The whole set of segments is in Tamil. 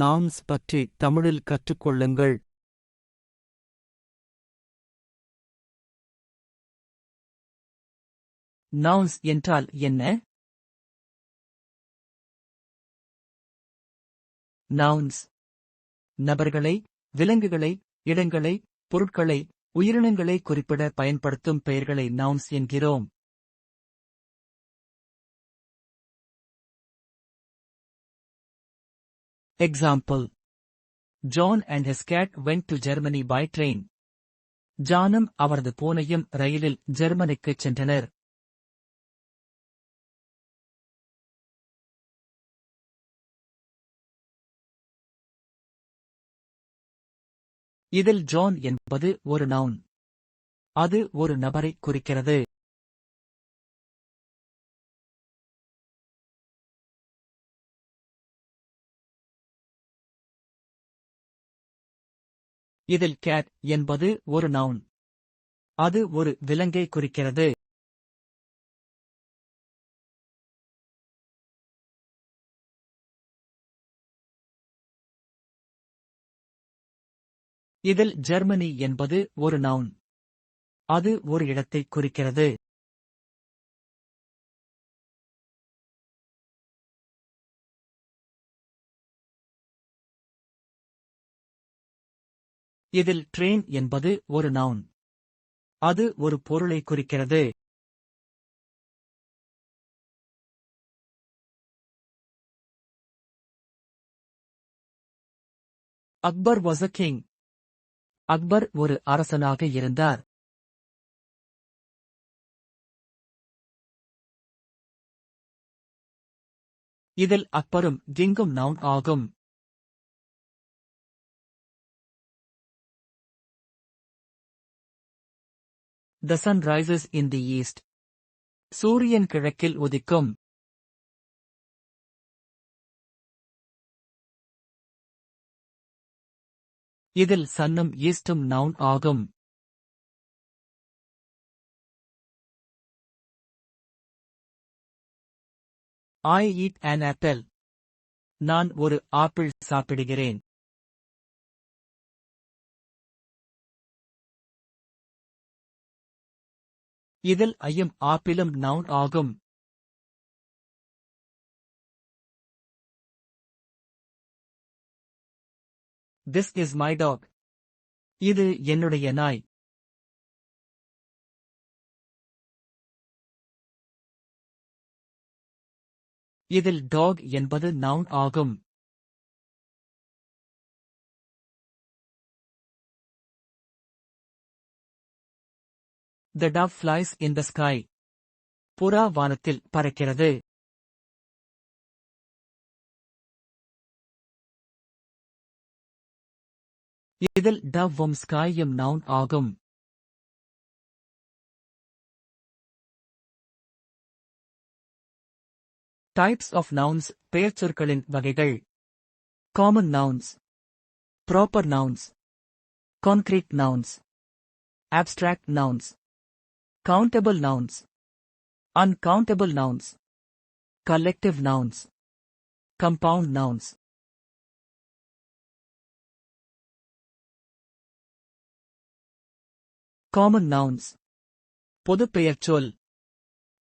நவுன்ஸ் பற்றி தமிழில் கற்றுக்கொள்ளுங்கள். நவுன்ஸ் என்றால் என்ன? நவுன்ஸ் நபர்களை விலங்குகளை இடங்களை பொருட்களை உயிரினங்களை குறிப்பிட பயன்படுத்தும் பெயர்களை நவுன்ஸ் என்கிறோம். Example John and his cat went to Germany by train. ஜானும் அவரது பூனையும் ரயிலில் ஜெர்மனிக்குச் சென்றனர். இதில் ஜான் என்பது ஒரு நவுன் அது ஒரு நபரை குறிக்கிறது. இதில் கேட் என்பது ஒரு நவுன் அது ஒரு விலங்கை குறிக்கிறது. இதில் ஜெர்மனி என்பது ஒரு நவுன் அது ஒரு இடத்தை குறிக்கிறது. இதில் ட்ரெயின் என்பது ஒரு நவுன் அது ஒரு பொருளை குறிக்கிறது. அக்பர் was a அக்பர் ஒரு அரசனாக இருந்தார். இதில் அக்பரும் கிங்கும் நவுன் ஆகும். The sun rises in the east. சூரியன் கிழக்கில் உதிக்கும். இதில் சன்னும் ஈஸ்டும் நவுன் ஆகும். ஐ ஈட் அன் ஆப்பிள் நான் ஒரு ஆப்பிள் சாப்பிடுகிறேன். இதில் ஐயும் ஆப்பிளும் நவுன் ஆகும். திஸ் இஸ் மை டாக் இது என்னுடைய நாய். இதில் டாக் என்பது நவுன் ஆகும். The dove flies in the sky புறா வானத்தில் பறக்கிறது. இதில் டவ்வும் ஸ்காயும் நவுன் ஆகும். டைப்ஸ் ஆஃப் நவுன்ஸ் பெயர்ச்சொற்களின் வகைகள். Common nouns proper nouns concrete nouns abstract nouns countable nouns. Uncountable nouns. Collective nouns. Compound nouns. Common nouns பொதுப்பெயர்ச்சொல்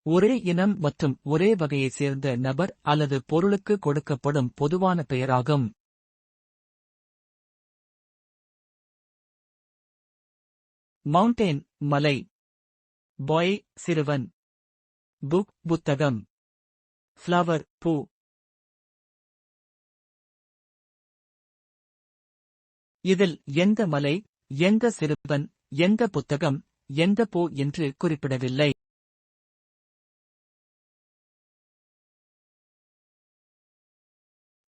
ஒரே இனம் மற்றும் ஒரே வகையை சேர்ந்த நபர் அல்லது பொருளுக்கு கொடுக்கப்படும் பொதுவான பெயராகும். மவுண்டேன் மலை பாய் சிறுவன். புக் புத்தகம். ஃப்ளவர் பூ. இதில் எந்த மலை எந்த சிறுவன் எந்த புத்தகம் எந்த பூ என்று குறிப்பிடவில்லை.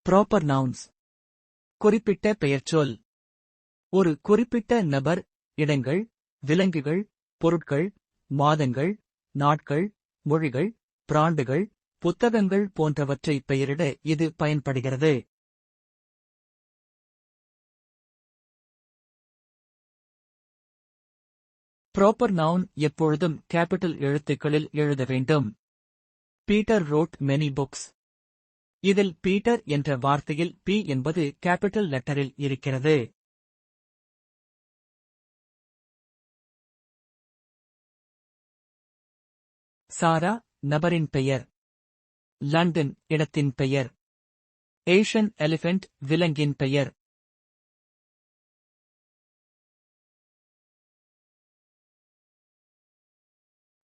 ப்ராப்பர் நவுன்ஸ் குறிப்பிட்ட பெயர்ச்சொல் ஒரு குறிப்பிட்ட நபர் இடங்கள் விலங்குகள் பொருட்கள் மாதங்கள் நாட்கள் மொழிகள் பிராண்டுகள் புத்தகங்கள் போன்றவற்றை பெயரிட இது பயன்படுகிறது. ப்ராப்பர் நவுன் எப்பொழுதும் கேபிட்டல் எழுத்துக்களில் எழுத வேண்டும். பீட்டர் ரோட் மெனி புக்ஸ் இதில் பீட்டர் என்ற வார்த்தையில் பி என்பது கேபிட்டல் லெட்டரில் இருக்கிறது. சாரா நபரின் பெயர். லண்டன் இடத்தின் பெயர். ஏஷியன் எலிபென்ட் விலங்கின் பெயர்.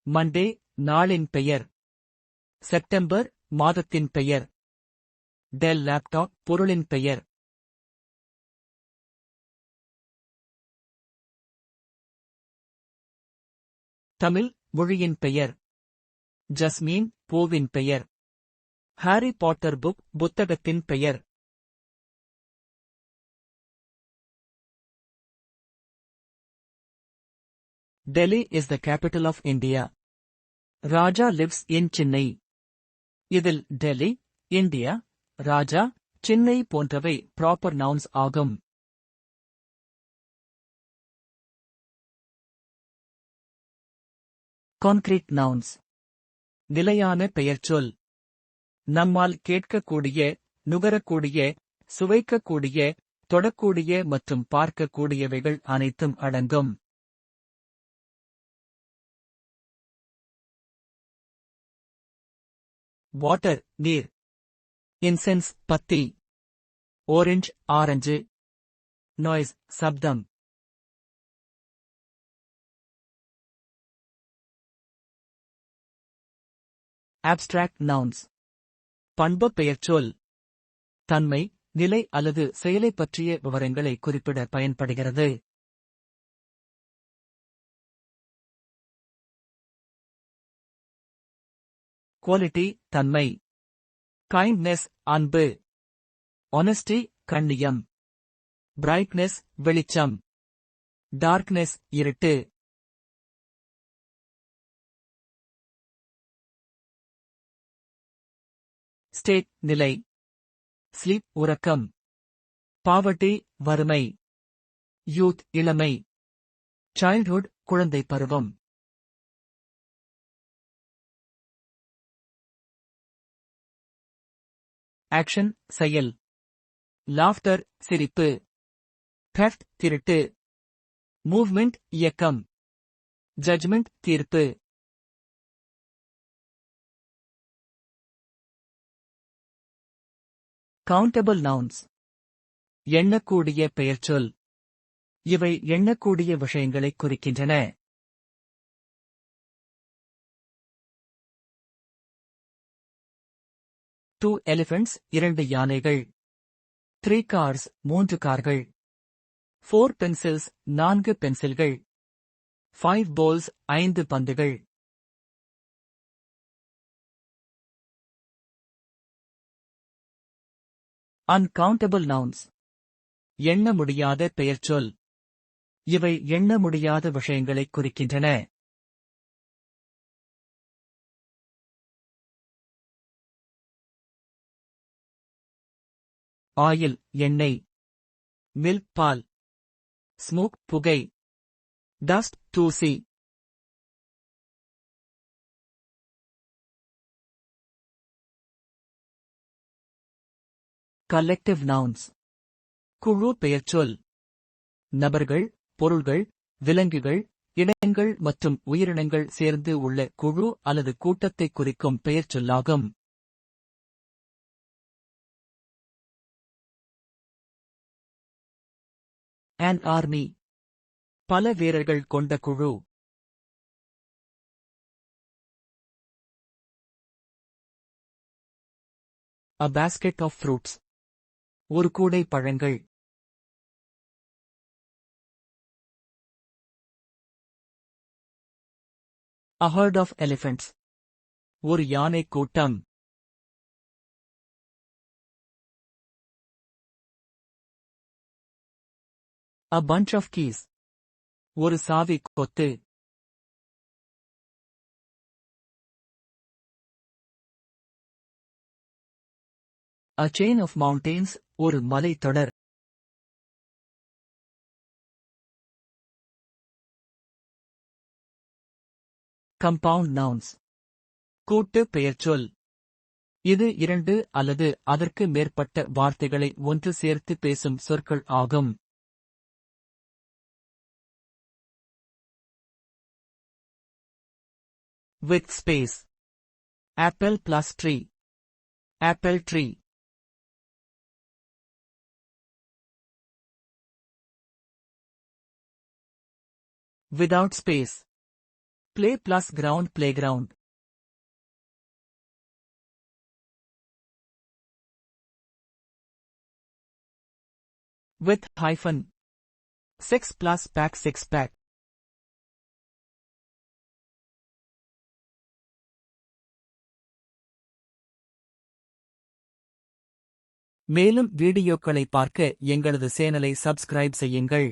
மண்டே நாளின் பெயர். செப்டம்பர் மாதத்தின் பெயர். டெல் லேப்டாப் பொருளின் பெயர். தமிழ் மொழியின் பெயர். ஜஸ்மீன் பூவின் பெயர் ஹாரி பாட்டர் புக் புத்தகத்தின் பெயர் Delhi is the capital of India. Raja lives in Chennai. இதில் டெல்லி இந்தியா ராஜா சென்னை போன்றவை ப்ராப்பர் நவுன்ஸ் ஆகும் கான்கிரீட் நவுன்ஸ் நிலையான பெயர்ச்சொல். நம்மால் கேட்கக்கூடிய நுகரக்கூடிய சுவைக்கக்கூடிய தொடக்கூடிய மற்றும் பார்க்கக்கூடியவைகள் அனைத்தும் அடங்கும். வாட்டர் நீர். இன்சென்ஸ் பத்தி ஓரஞ்ச் ஆரஞ்சு. நாய்ஸ் சப்தம். ஆப்ஸ்ட்ராக்ட் நவுன்ஸ் பண்பு பெயர்ச்சொல் தன்மை நிலை அல்லது செயலை பற்றிய விவரங்களை குறிப்பிட பயன்படுகிறது. குவாலிட்டி தன்மை. கைண்ட்னஸ் அன்பு. ஒனஸ்டி கண்ணியம். பிரைட்னஸ் வெளிச்சம். டார்க்னஸ் இருட்டு. ஸ்டேட் நிலை. ஸ்லீப் உறக்கம். பாவர்ட்டி வறுமை. யூத் இளமை. சைல்ட்ஹுட் குழந்தை பருவம். ஆக்ஷன் செயல். லாஃப்டர் சிரிப்பு. Theft திருட்டு. மூவ்மெண்ட் இயக்கம். ஜட்ஜ்மெண்ட் தீர்ப்பு. கவுண்டபிள் நவுன்ஸ் எண்ணக்கூடிய பெயர்ச்சொல். இவை எண்ணக்கூடிய விஷயங்களைக் குறிக்கின்றன. டூ எலிபென்ட்ஸ் இரண்டு யானைகள். த்ரீ கார்ஸ் மூன்று கார்கள். ஃபோர் பென்சில்ஸ் நான்கு பென்சில்கள் ஃபைவ் போல்ஸ் ஐந்து பந்துகள். அன்கவுண்டபிள் நவுன்ஸ் எண்ண முடியாத பெயர்ச்சொல் இவை எண்ண முடியாத விஷயங்களை குறிக்கின்றன. ஆயில் எண்ணெய். மில்க் பால். ஸ்மோக் புகை. டஸ்ட் தூசி. கலெக்டிவ் நவுன்ஸ் குழு பெயர்ச்சொல் நபர்கள் பொருள்கள் விலங்குகள் இடங்கள் மற்றும் உயிரினங்கள் சேர்ந்து உள்ள குழு அல்லது கூட்டத்தை குறிக்கும் பெயர்ச்சொல்லாகும் அண்ட் ஆர்மி பல வீரர்கள் கொண்ட குழு. A basket of fruits. ஒரு கூடை பழங்கள் a herd of elephants ஒரு யானை கூட்டம் a bunch of keys ஒரு சாவி கொத்து a chain of mountains ஒரு மலைத்தொடர் கம்பவுண்ட் நவுன்ஸ் கூட்டு பெயர்ச்சொல் இது இரண்டு அல்லது அதற்கு மேற்பட்ட வார்த்தைகளை ஒன்று சேர்த்து பேசும் சொற்கள் ஆகும். With space apple plus tree apple tree Without space. Play plus ground playground. With hyphen. 6 plus pack 6 pack. மேலும் வீடியோக்களை பார்க்க எங்களது சேனலை சப்ஸ்கிரைப் செய்யுங்கள்